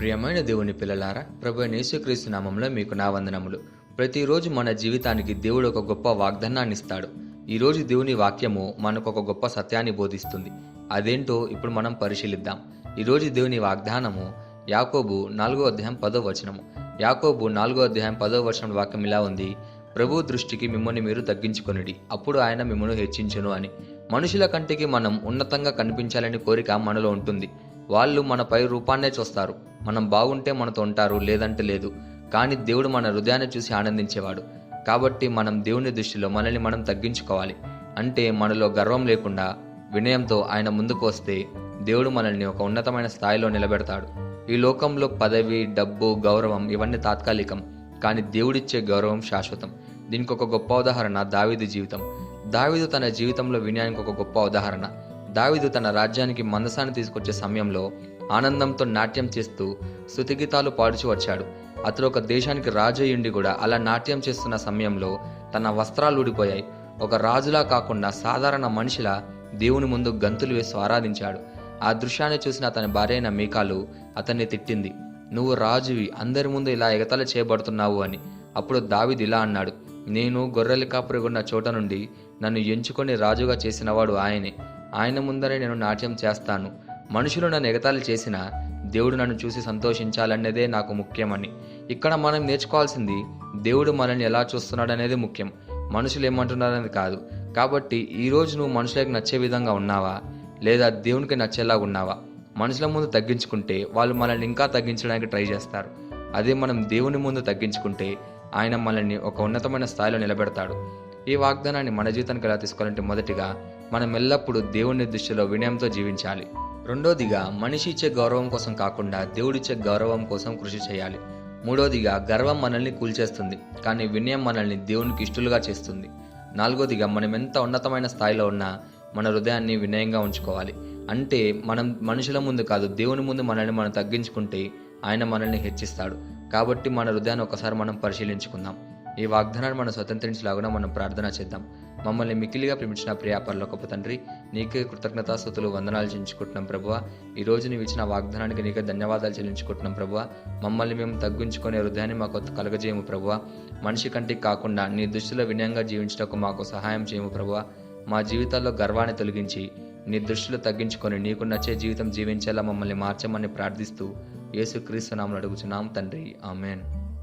ప్రియమైన దేవుని పిల్లలారా ప్రభు యేసుక్రీస్తు నామంలో మీకు నా వందనములు. ప్రతిరోజు మన జీవితానికి దేవుడు ఒక గొప్ప వాగ్దానాన్ని ఇస్తాడు ఈరోజు దేవుని వాక్యము మనకు ఒక గొప్ప సత్యాన్ని బోధిస్తుంది. అదేంటో ఇప్పుడు మనం పరిశీలిద్దాం. ఈరోజు దేవుని వాగ్దానము యాకోబు నాలుగో అధ్యాయం పదో వచనము. యాకోబు నాలుగో అధ్యాయం పదో వచనం వాక్యం ఇలా ఉంది. ప్రభు దృష్టికి మిమ్మల్ని మీరు తగ్గించుకొనిడి అప్పుడు ఆయన మిమ్మల్ని హెచ్చించును అని. మనుషుల కంటికి మనం ఉన్నతంగా కనిపించాలని కోరిక మనలో ఉంటుంది. వాళ్ళు మన పై రూపాన్నే చూస్తారు. మనం బాగుంటే మనతో ఉంటారు లేదంటే లేదు. కానీ దేవుడు మన హృదయాన్ని చూసి ఆనందించేవాడు. కాబట్టి మనం దేవుని దృష్టిలో మనల్ని మనం తగ్గించుకోవాలి. అంటే మనలో గర్వం లేకుండా వినయంతో ఆయన ముందుకు వస్తే దేవుడు మనల్ని ఒక ఉన్నతమైన స్థాయిలో నిలబెడతాడు. ఈ లోకంలో పదవి డబ్బు గౌరవం ఇవన్నీ తాత్కాలికం. కానీ దేవుడిచ్చే గౌరవం శాశ్వతం. దీనికి ఒక గొప్ప ఉదాహరణ దావీదు జీవితం. దావీదు తన జీవితంలో వినయానికి ఒక గొప్ప ఉదాహరణ. దావిదు తన రాజ్యానికి మందసాన్ని తీసుకొచ్చే సమయంలో ఆనందంతో నాట్యం చేస్తూ శృతిగీతాలు పాడుచు వచ్చాడు. అతడు ఒక దేశానికి రాజు అయ్యుండి కూడా అలా నాట్యం చేస్తున్న సమయంలో తన వస్త్రాలు ఊడిపోయాయి. ఒక రాజులా కాకుండా సాధారణ మనిషిలా దేవుని ముందు గంతులు వేసి ఆరాధించాడు. ఆ దృశ్యాన్ని చూసిన అతని భార్యైన మీకాలు అతన్ని తిట్టింది. నువ్వు రాజువి అందరి ముందు ఇలా ఎగతల చేయబడుతున్నావు అని. అప్పుడు దావిద్ ఇలా అన్నాడు. నేను గొర్రెలు కాపురిగున్న చోట నుండి నన్ను ఎంచుకొని రాజుగా చేసినవాడు ఆయనే. ఆయన ముందరే నేను నాట్యం చేస్తాను. మనుషులు నన్ను ఎగతాళి చేసినా దేవుడు నన్ను చూసి సంతోషించాలనేదే నాకు ముఖ్యమని. ఇక్కడ మనం నేర్చుకోవాల్సింది దేవుడు మనల్ని ఎలా చూస్తున్నాడనేది ముఖ్యం. మనుషులు ఏమంటున్నారనేది కాదు. కాబట్టి ఈరోజు నువ్వు మనుషులకు నచ్చే విధంగా ఉన్నావా? లేదా దేవునికి నచ్చేలా ఉన్నావా? మనుషుల ముందు తగ్గించుకుంటే వాళ్ళు మనల్ని ఇంకా తగ్గించడానికి ట్రై చేస్తారు. అదే మనం దేవుని ముందు తగ్గించుకుంటే ఆయన మనల్ని ఒక ఉన్నతమైన స్థాయిలో నిలబెడతాడు. ఈ వాగ్దానాన్ని మన జీవితానికి ఎలా తీసుకోవాలంటే మొదటిగా మనం ఎల్లప్పుడూ దేవుని దృష్టిలో వినయంతో జీవించాలి. రెండోదిగా మనిషి ఇచ్చే గౌరవం కోసం కాకుండా దేవుడిచ్చే గౌరవం కోసం కృషి చేయాలి. మూడోదిగా గర్వం మనల్ని కూల్చేస్తుంది కానీ వినయం మనల్ని దేవునికి ఇష్టలుగా చేస్తుంది. నాలుగోదిగా మనం ఎంత ఉన్నతమైన స్థాయిలో ఉన్నా మన హృదయాన్ని వినయంగా ఉంచుకోవాలి. అంటే మనం మనుషుల ముందు కాదు దేవుని ముందు మనల్ని మనం తగ్గించుకుంటే ఆయన మనల్ని హెచ్చిస్తాడు. కాబట్టి మన హృదయాన్ని ఒకసారి మనం పరిశీలించుకుందాం. ఈ వాగ్దానాన్ని మనం స్వతంత్రించలాగున మనం ప్రార్థన చేద్దాం. మమ్మల్ని మిక్కిలిగా ప్రేమించిన ప్రియాపరలోకపు తండ్రి నీకే కృతజ్ఞతాస్థుతులు వందనాలు చెల్లించుకుంటున్నాం ప్రభువ. ఈ రోజు నీవు ఇచ్చిన వాగ్దానానికి నీకే ధన్యవాదాలు చెల్లించుకుంటున్నాం ప్రభువ. మమ్మల్ని మేము తగ్గించుకునే హృదయాన్ని మాకు కలగజేయము ప్రభువ. మనిషి కంటికి కాకుండా నీ దృష్టిలో వినయంగా జీవించటకు మాకు సహాయం చేయము ప్రభువ. మా జీవితాల్లో గర్వాన్ని తొలగించి నీ దృష్టిలో తగ్గించుకొని నీకు నచ్చే జీవితం జీవించేలా మమ్మల్ని మార్చమని ప్రార్థిస్తూ యేసుక్రీస్తు నామను అడుగుచున్నాం తండ్రి. ఆమెన్.